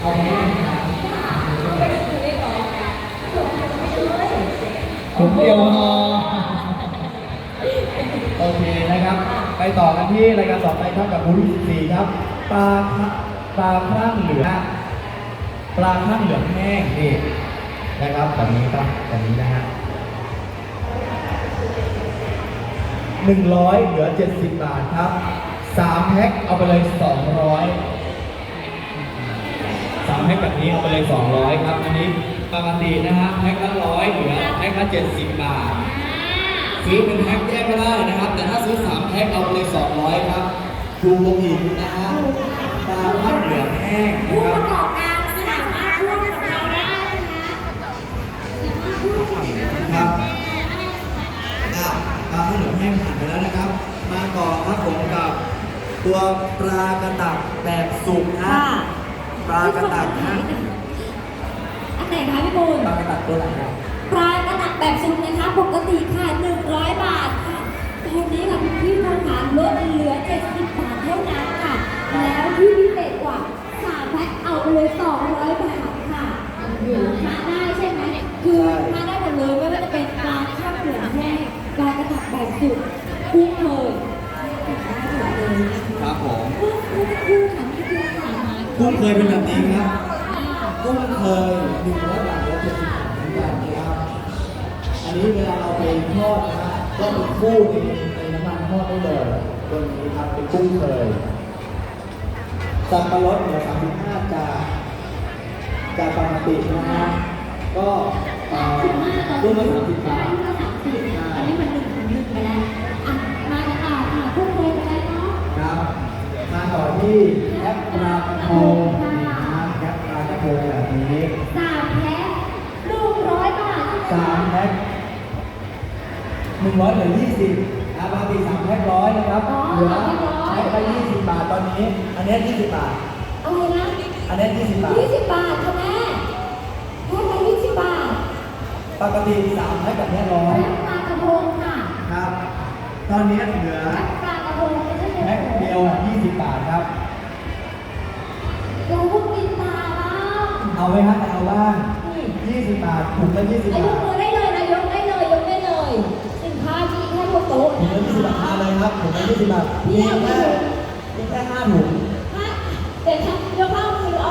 เอาไปให้ครับถุงเดียวพอโอเคนะครับ ไปต่อกันที่รายการต่อไปครับกับบูธที่ครับ ปลาปลาครั่งเหลืองปลาครั่งเหลืองแห้งนี่นะครับแบบนี้ครับแบบนี้นะฮะหนึ่งร้อยเหลือเจ็ดสิบบาทครับสามแพ็คเอาไปเลยสองร้อย แพ็คแบบนี้เอาไปเลยสองร้อยครับ อันนี้ปกตินะฮะแพ็คละร้อยเหลือแพ็คละเจ็ดสิบบาท ซื้อเป็นแพ็คแยกก็ได้นะครับ แต่ถ้าซื้อสามแพ็คเอาไปเลยสองร้อยครับดูกระถิ่นนะฮะปลาพัดเหลืองแห้งนะผู้คปรับระกอบการสามารถร่วมกับเราได้นะคะสามารถร่วมกับเราได้ครับ อะปลาพัดเหลืองแห้งผ่านไปแล้วนะครับ มาต่อครับผมกับตัวปลากระตักแบบสุกนะค่ะ ปลากระตักนะอันไหนคะพี่บุญปลากระตักตัวไหนครับ ปลากระตักแบบซุปนะคะ ปกติค่ะ100 บาทค่ะตอนนี้ค่ะพี่พี่ต้องหารลดเหลือ 70 บาทเท่านั้นค่ะ แล้วที่พิเศษกว่า3แพ็คเอาไปเลย200 บาทค่ะโอ้โหทานได้ใช่ไหมคือทานได้หมดเลยไม่ว่าจะเป็นปลาข้าวเหลืองแห้งปลากระตักแบบสุกกุ้งเคยได้หมดเลยนะคะครับผมกุ้งกุ้งกุ้งค่ะพี่ กุ้งค่ะกุ้งเคยเป็นแบบนี้ครับกุ้งเคยหนึ่งร้อยบาทลดเจ็ดสิบบาทเหมือนกันนะครับอันนี้เวลาเราไปทอดนะฮะก็เป็นคู่ในในน้ำมันทอดได้เลยตัวนี้ครับเป็นกุ้งเคยสับปะรดเหลือ35จากจากปกตินะฮะก็เอ่อลูกละ30บาทอันนี้มัน แอปปลากระพงนี่นะฮะแอปปลากระพงแบบนี้สามแพ็คลูกร้อยบาทสามแพ็คหนึ่งร้อยเหลือยี่สิบนะปกติสามแพ็คร้อยนะครับเหลือแพ็คละยี่สิบบาทตอนนี้ อันนี้ยี่สิบบาทอะไรนะอันนี้ยี่สิบบาทยี่สิบบาทค่ะแม่แพ็คละยี่สิบบาทปกติสามแพ็คแบบนี้ร้อยแพ็คปลากระพงค่ะครับ ตอนนี้เหลือแพ็คปลากระพงไม่ใช่แพ็คเดียวยี่สิบบาทครับ เอาไว้ฮะเอาบ้างนี่ยี่สิบบาทถุงละยี่สิบอายบากทมือได้เลยนะยกได้เลยยกได้เลยสินค้าที่แค่บนโต๊ะถุงละยี่สิบบาทเอาเลยครับถุงละยี่สิบบาทมีแค่มีแค่ห้าถุง